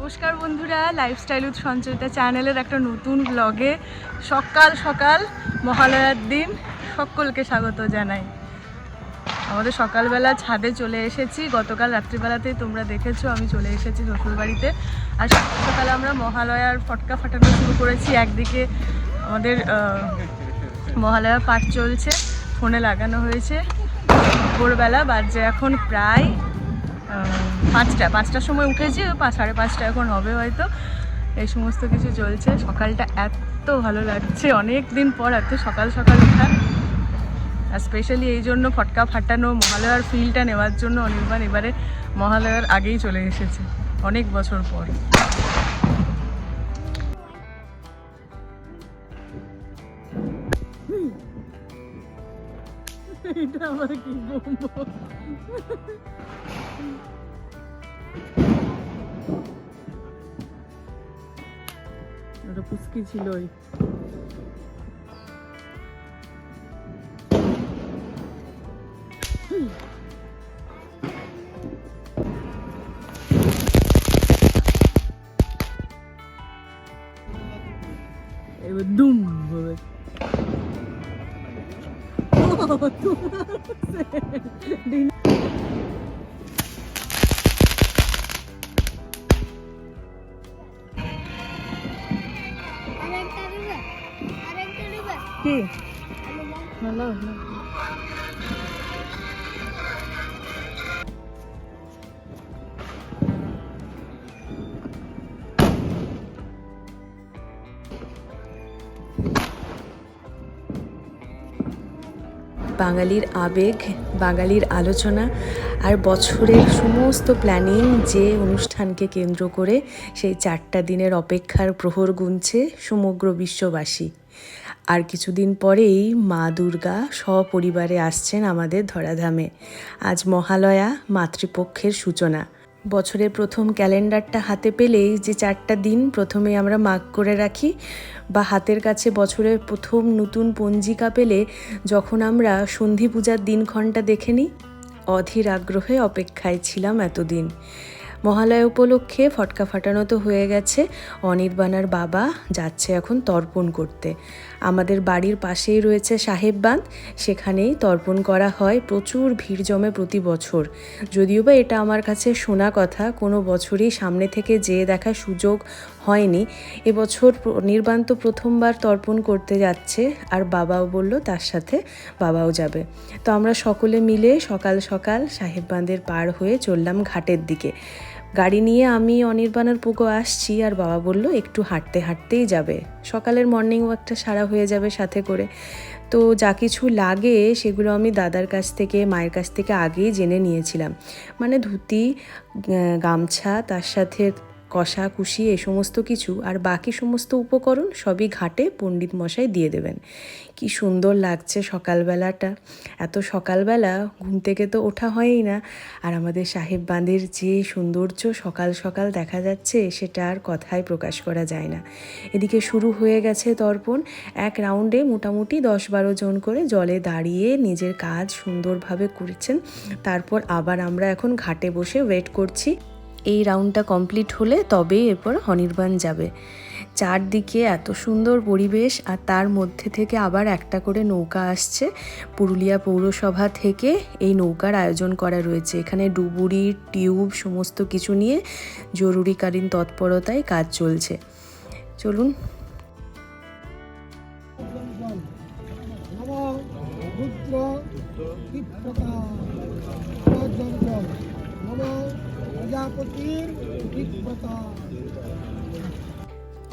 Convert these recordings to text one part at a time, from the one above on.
নমস্কার বন্ধুরা lifestyle with Sanchayita চ্যানেলের একটা নতুন ব্লগে সকাল সকাল মহালয়ার দিন সকলকে স্বাগত জানাই। আমাদের সকালবেলা ছাদে চলে এসেছি, গতকাল রাত্রিবেলাতেই তোমরা দেখেছ, আমি চলে এসেছি শ্বশুরবাড়িতে। আর সকাল সকালে আমরা মহালয়ার ফটকা ফাটানো শুরু করেছি, একদিকে আমাদের মহালয়া পাঠ চলছে, ফোনে লাগানো হয়েছে। ভোরবেলা বাজে এখন প্রায় পাঁচটা, পাঁচটার সময় উঠেছি সাড়ে পাঁচটা এখন হবে হয়তো। এই সমস্ত কিছু চলছে। সকালটা এত ভালো লাগছে। অনেক দিন পর এত সকাল সকাল ওঠা। আর স্পেশালি এই জন্য ফটকা ফাটানো, মহালয়ার ফিলটা নেওয়ার জন্য অনির্বাণ এবারে মহালয়ার আগেই চলে এসেছে। অনেক বছর পর। এটা আবার কি ওটা পুচকি ছিল ওই এবার দুম হবে আরেকটা কি? ভালো বাঙালির আবেগ, বাঙালির আলোচনা আর বছরের সমস্ত প্ল্যানিং যে অনুষ্ঠানকে কেন্দ্র করে সেই চারটা দিনের অপেক্ষার প্রহর গুনছে সমগ্র বিশ্ববাসী। আর কিছুদিন পরেই মা দুর্গা সপরিবারে আসছেন আমাদের ধরাধামে। আজ মহালয়া, মাতৃপক্ষের সূচনা। বছরের প্রথম ক্যালেন্ডারটা হাতে পেলেই যে চারটা দিন প্রথমে আমরা মাগ করে রাখি, বা হাতের কাছে বছরের প্রথম নতুন পঞ্জিকা পেলে যখন আমরা সন্ধি পূজার দিনক্ষণটা দেখে নিই, অধীর আগ্রহে অপেক্ষায় ছিলাম এতদিন। মহালয়া উপলক্ষে ফটকা ফাটানো তো হয়ে গেছে, অনির্বাণার বাবা যাচ্ছে এখন তর্পণ করতে। আমাদের বাড়ির পাশেই রয়েছে সাহেব বাঁধ। সেখানেই তর্পণ করা হয়। প্রচুর ভিড় জমে প্রতি বছর। যদিও বা এটা আমার কাছে শোনা কথা, কোনো বছরই সামনে থেকে যেয়ে দেখার সুযোগ হয়নি। এবছর নির্বাণ তো প্রথমবার তর্পণ করতে যাচ্ছে, আর বাবাও বলল তার সাথে বাবাও যাবে। তো আমরা সকলে মিলে সকাল সকাল সাহেব বাঁধের পার হয়ে চললাম ঘাটের দিকে। গাড়ি নিয়ে আমি অনির্বাণের পুকো আসছি আর বাবা বলল, একটু হাঁটতে হাঁটতেই যাবে। সকালের মর্নিং ওয়াকটা সারা হয়ে যাবে সাথে করে। তো যা কিছু লাগে সেগুলো আমি দাদার কাছ থেকে, মায়ের কাছ থেকে আগেই জেনে নিয়েছিলাম। মানে ধুতি গামছা, তার সাথে কষা, কুশি এ সমস্ত কিছু আর বাকি সমস্ত উপকরণ সবই ঘাটে পণ্ডিত মশাই দিয়ে দেবেন। কি সুন্দর লাগছে সকালবেলাটা। এত সকালবেলা ঘুম থেকে তো ওঠা হয়ই না। আর আমাদের সাহেব বাঁধের যে সৌন্দর্য সকাল সকাল দেখা যাচ্ছে সেটা আর কথায় প্রকাশ করা যায় না। এদিকে শুরু হয়ে গেছে তর্পণ। এক রাউন্ডে মোটামুটি দশ বারো জন করে জলে দাঁড়িয়ে নিজের কাজ সুন্দরভাবে করছেন। তারপর আবার আমরা এখন ঘাটে বসে ওয়েট করছি। এই রাউন্ডটা কমপ্লিট হলে তবেই এরপর অনির্বাণ যাবে চারদিকে এত সুন্দর পরিবেশ আর তার মধ্যে থেকে আবার একটা করে নৌকা আসছে পুরুলিয়া পৌরসভা থেকে এই নৌকার আয়োজন করা রয়েছে এখানে ডুবুরি টিউব সমস্ত কিছু নিয়ে জরুরিকালীন তৎপরতায় কাজ চলছে চলুন রুদ্র প্রজাপতির বিপ্রতা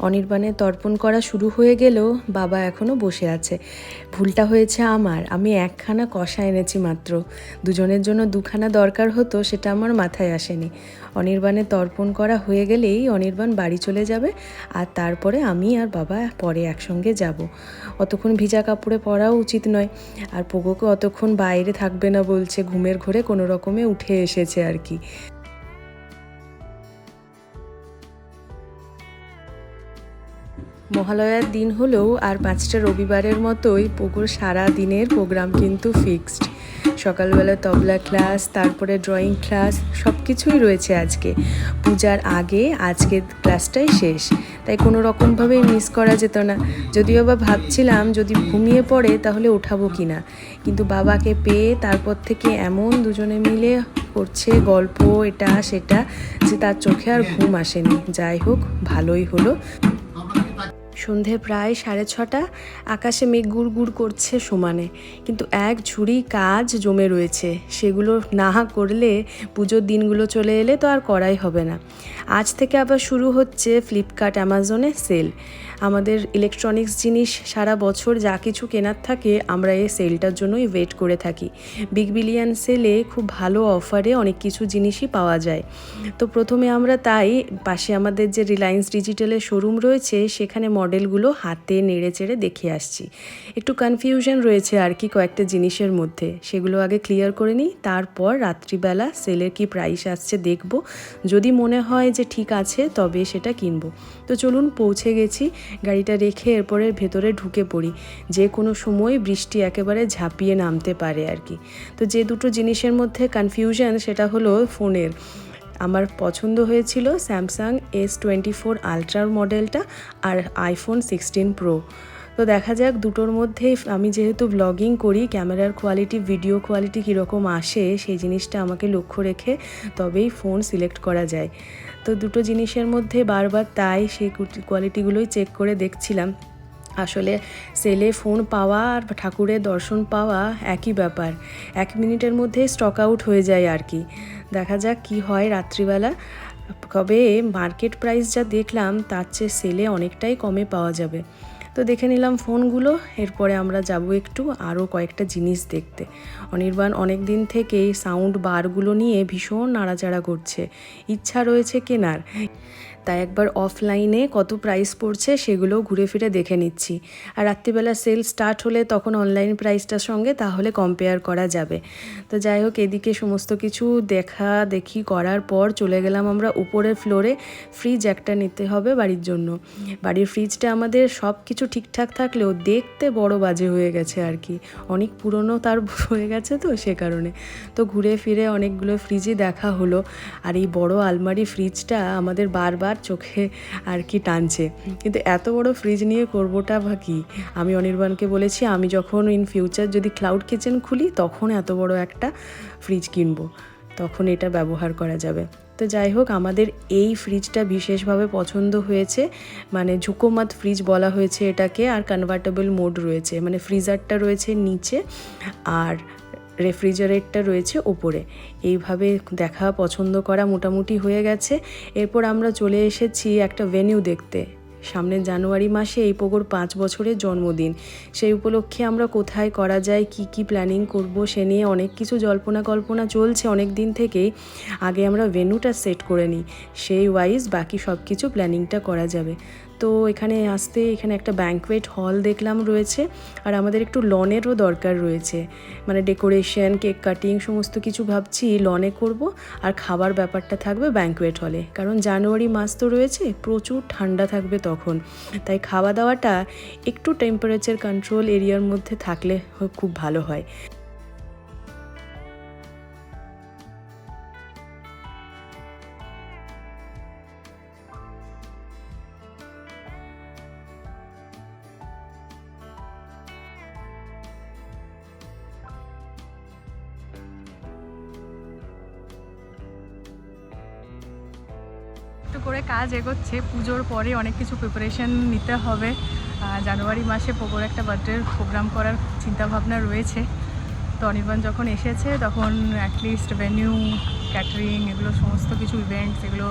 অনির্বাণের তর্পণ করা শুরু হয়ে গেলেও বাবা এখনও বসে আছে। ভুলটা হয়েছে আমার। আমি একখানা কষা এনেছি মাত্র। দুজনের জন্য দুখানা দরকার হতো, সেটা আমার মাথায় আসেনি। অনির্বাণে তর্পণ করা হয়ে গেলেই অনির্বাণ বাড়ি চলে যাবে আর তারপরে আমি আর বাবা পরে একসঙ্গে যাব। অতক্ষণ ভিজা কাপড়ে পরাও উচিত নয়। আর পোগোকে অতক্ষণ বাইরে থাকবে না বলছে। ঘুমের ঘরে কোনো রকমে উঠে এসেছে আর কি। মহালয়ার দিন হলেও আর পাঁচটা রবিবারের মতোই পুকুর সারা দিনের প্রোগ্রাম কিন্তু ফিক্সড সকালবেলা তবলা ক্লাস তারপরে ড্রয়িং ক্লাস সব কিছুই রয়েছে আজকে। পূজার আগে আজকের ক্লাসটাই শেষ। তাই কোনো রকমভাবেই মিস করা যেত না। যদিও বা ভাবছিলাম, যদি ঘুমিয়ে পড়ে তাহলে ওঠাবো কি না কিন্তু বাবাকে পেয়ে তারপর থেকে এমন দুজনে মিলে করছে গল্প, এটা, সেটা, যে তার চোখে আর ঘুম আসেনি। যাই হোক, ভালোই হলো। সন্ধে প্রায় সাড়ে ছটা, আকাশে মেঘ গুড় গুড় করছে সমানে। কিন্তু এক ঝুড়ি কাজ জমে রয়েছে, সেগুলো না করলে পুজোর দিনগুলো চলে এলে তো আর করাই হবে না। আজ থেকে আবার শুরু হচ্ছে ফ্লিপকার্ট, অ্যামাজনে সেল। আমাদের ইলেকট্রনিক্স জিনিস সারা বছর যা কিছু কেনার থাকে, আমরা এই সেলটার জন্যই ওয়েট করে থাকি। বিগ বিলিয়ন সেলে খুব ভালো অফারে অনেক কিছু জিনিসই পাওয়া যায়। তো প্রথমে আমরা তাই, পাশে আমাদের যে রিলায়েন্স ডিজিটালের শোরুম রয়েছে, সেখানে মডেলগুলো হাতে নেড়ে চেড়ে দেখে আসছি। একটু কনফিউশন রয়েছে আর কি কয়েকটা জিনিসের মধ্যে। সেগুলো আগে ক্লিয়ার করে নিই, তারপর রাত্রিবেলা সেলের কি প্রাইস আসছে দেখব। যদি মনে হয় যে ঠিক আছে, তবে সেটা কিনবো। তো চলুন পৌঁছে গেছি। গাড়িটা রেখে এরপরে ভেতরে ঢুকে পড়ি। যে কোনো সময় বৃষ্টি একেবারে ঝাঁপিয়ে নামতে পারে আর কি। তো যে দুটো জিনিসের মধ্যে কনফিউশন সেটা হলো ফোনের। আমার পছন্দ হয়েছিল স্যামসাং এস টোয়েন্টি ফোর আলট্রার মডেলটা আর আইফোন সিক্সটিন প্রো তো দেখা যাক দুটোর মধ্যে আমি যেহেতু ব্লগিং করি ক্যামেরার কোয়ালিটি ভিডিও কোয়ালিটি কীরকম আসে, সেই জিনিসটা আমাকে লক্ষ্য রেখে তবেই ফোন সিলেক্ট করা যায়। তো দুটো জিনিসের মধ্যে বারবার তাই সেই কোয়ালিটিগুলোই চেক করে দেখছিলাম। আসলে সেলে ফোন পাওয়া আর ঠাকুরের দর্শন পাওয়া একই ব্যাপার। এক মিনিটের মধ্যে স্টক আউট হয়ে যায় আর কি। দেখা যাক কি হয় রাত্রিবেলা। তবে মার্কেট প্রাইস যা দেখলাম, তার চেয়ে সেলে অনেকটাই কমে পাওয়া যাবে। তো দেখে নিলাম ফোনগুলো, এরপরে আমরা যাব একটু আরও কয়েকটা জিনিস দেখতে। অনির্বাণ অনেক দিন থেকেই সাউন্ড বারগুলো নিয়ে ভীষণ নাড়াচাড়া করছে। ইচ্ছা রয়েছে কেনার। তাই একবার অফলাইনে কত প্রাইস পড়ছে সেগুলোও ঘুরে ফিরে দেখে নিচ্ছি। আর রাত্রিবেলা সেল স্টার্ট হলে তখন অনলাইন প্রাইসটার সঙ্গে তাহলে কম্পেয়ার করা যাবে। তো যাই হোক, এদিকে সমস্ত কিছু দেখা দেখি করার পর চলে গেলাম আমরা উপরের ফ্লোরে ফ্রিজ একটা নিতে হবে বাড়ির জন্য। বাড়ির ফ্রিজটা আমাদের সব কিছু ঠিকঠাক থাকলেও দেখতে বড় বাজে হয়ে গেছে আর কি। অনেক পুরনো তার হয়ে গেছে তো সে কারণে। তো ঘুরে ফিরে অনেকগুলো ফ্রিজই দেখা হলো। আর এই বড় আলমারি ফ্রিজটা আমাদের বারবার চোখে আর কি টানছে। কিন্তু এত বড় ফ্রিজ নিয়ে করবোটা বা কি? আমি অনির্বাণকে বলেছি, আমি যখন ইন ফিউচার যদি ক্লাউড কিচেন খুলি, তখন এত বড় একটা ফ্রিজ কিনবো। তখন এটা ব্যবহার করা যাবে। তো যাই হোক, আমাদের এই ফ্রিজটা বিশেষভাবে পছন্দ হয়েছে। মানে ঝুঁকোমাত ফ্রিজ বলা হয়েছে এটাকে, আর কনভার্টেবল মোড রয়েছে। মানে ফ্রিজারটা রয়েছে নিচে, আর রেফ্রিজারেটরটা রয়েছে ওপরে। এইভাবে দেখা পছন্দ করা মোটামুটি হয়ে গেছে। এরপর আমরা চলে এসেছি একটা ভেনিউ দেখতে। সামনের জানুয়ারি মাসে এই পোগোর পাঁচ বছরের জন্মদিন। সেই উপলক্ষে আমরা কোথায় করা যায়, কি কি প্ল্যানিং করব সে নিয়ে অনেক কিছু জল্পনা কল্পনা চলছে অনেক দিন থেকেই। আগে আমরা ভেন্যুটা সেট করে নিই। সেই ওয়াইজ বাকি সব কিছু প্ল্যানিংটা করা যাবে। তো এখানে আসতে এখানে একটা ব্যাঙ্কওয়েট হল দেখলাম রয়েছে, আর আমাদের একটু লনেরও দরকার রয়েছে। মানে ডেকোরেশন কেক কাটিং সমস্ত কিছু ভাবছি লনে করব, আর খাবার ব্যাপারটা থাকবে ব্যাঙ্কওয়েট হলে কারণ জানুয়ারি মাস তো রয়েছে, প্রচুর ঠান্ডা থাকবে তখন। তাই খাওয়া দাওয়াটা একটু টেম্পারেচার কন্ট্রোল এরিয়ার মধ্যে থাকলে খুব ভালো হয়। একটু করে কাজ এগোচ্ছে, পুজোর পরে অনেক কিছু প্রিপারেশন নিতে হবে। জানুয়ারি মাসে পোগোর একটা বার্থডের প্রোগ্রাম করার চিন্তাভাবনা রয়েছে। তো অনির্বাণ যখন এসেছে, তখন অ্যাটলিস্ট ভেনিউ ক্যাটারিং এগুলো সমস্ত কিছু ইভেন্টস এগুলো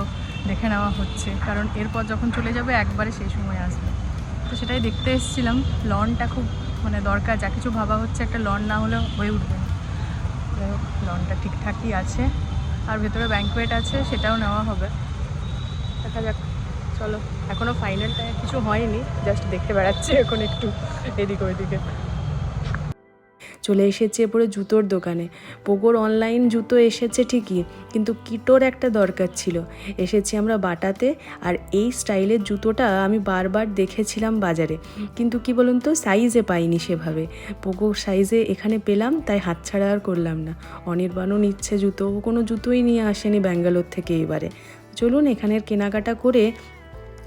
দেখে নেওয়া হচ্ছে। কারণ এরপর যখন চলে যাবে, একবারে সেই সময় আসবে। তো সেটাই দেখতে এসেছিলাম। লনটা খুব মানে দরকার, যা কিছু ভাবা হচ্ছে একটা লন না হলেও হয়ে উঠবে। যাই হোক, লনটা ঠিকঠাকই আছে। আর ভেতরে ব্যাঙ্কোয়েট আছে, সেটাও নেওয়া হবে। দেখা যাক। চলো, এখনও ফাইনালটা কিছু হয়নি জাস্ট দেখতে বেড়াচ্ছি এখন একটু এদিকে ওইদিকে। চলে এসেছি এরপরে জুতোর দোকানে। পোগোর অনলাইন জুতো এসেছে ঠিকই, কিন্তু কিটোর একটা দরকার ছিল। এসেছি আমরা বাটাতে, আর এই স্টাইলের জুতোটা আমি বারবার দেখেছিলাম বাজারে। কিন্তু কি বলুন তো সাইজে পাইনি সেভাবে। পোগো সাইজে এখানে পেলাম, তাই হাতছাড়া আর করলাম না। অনির্বাণও নিচ্ছে জুতো কোনো জুতোই নিয়ে আসেনি ব্যাঙ্গালোর থেকে এবারে। চলুন এখানের কেনাকাটা করে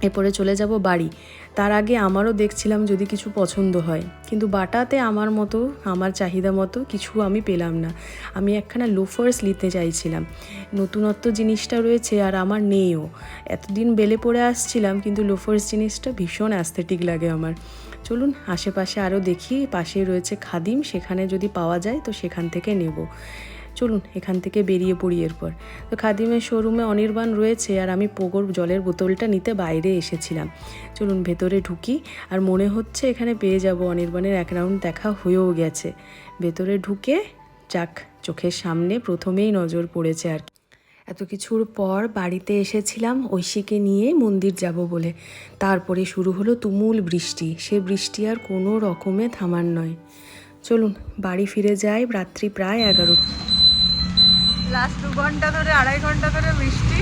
এরপরে চলে যাব বাড়ি। তার আগে আমারও দেখছিলাম যদি কিছু পছন্দ হয়। কিন্তু বাটাতে আমার মতো, আমার চাহিদা মতো কিছু আমি পেলাম না। আমি একখানা লোফার্স নিতে চাইছিলাম। নতুনত্ব জিনিসটা রয়েছে আর আমার নেইও। এতদিন বেলে পড়ে আসছিলাম, কিন্তু লোফার্স জিনিসটা ভীষণ অ্যাস্থেটিক লাগে আমার। চলুন আশেপাশে আরও দেখি পাশে রয়েছে খাদিম, সেখানে যদি পাওয়া যায় তো সেখান থেকে নেব। চলুন এখান থেকে বেরিয়ে পড়ি এরপর। তো খাদিমের শোরুমে অনির্বাণ রয়েছে আর আমি পোগোর জলের বোতলটা নিতে বাইরে এসেছিলাম। চলুন ভেতরে ঢুকি আর মনে হচ্ছে এখানে পেয়ে যাব অনির্বাণের এক রাউন্ড দেখা হয়েও গেছে। ভেতরে ঢুকে যাক, চোখের সামনে প্রথমেই নজর পড়েছে আর এত কিছুর পর বাড়িতে এসেছিলাম ঐশীকে নিয়ে মন্দির যাব বলে। তারপরে শুরু হলো তুমুল বৃষ্টি। সে বৃষ্টি আর কোনো রকমে থামার নয়। চলুন বাড়ি ফিরে যাই, রাত্রি প্রায় এগারো। লাস্ট দু ঘণ্টা ধরে, আড়াই ঘণ্টা ধরে বৃষ্টি।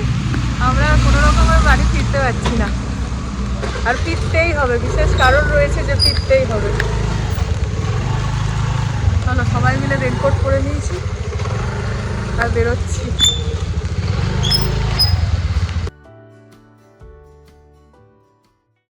আমরা কোনো রকমের বাড়ি ফিরতে পারছি না। আর ফিরতেই হবে, বিশেষ কারণ রয়েছে যে ফিরতেই হবে। চলো, সবাই মিলে রেনকোট করে নিয়েছি, আর বেরোচ্ছি।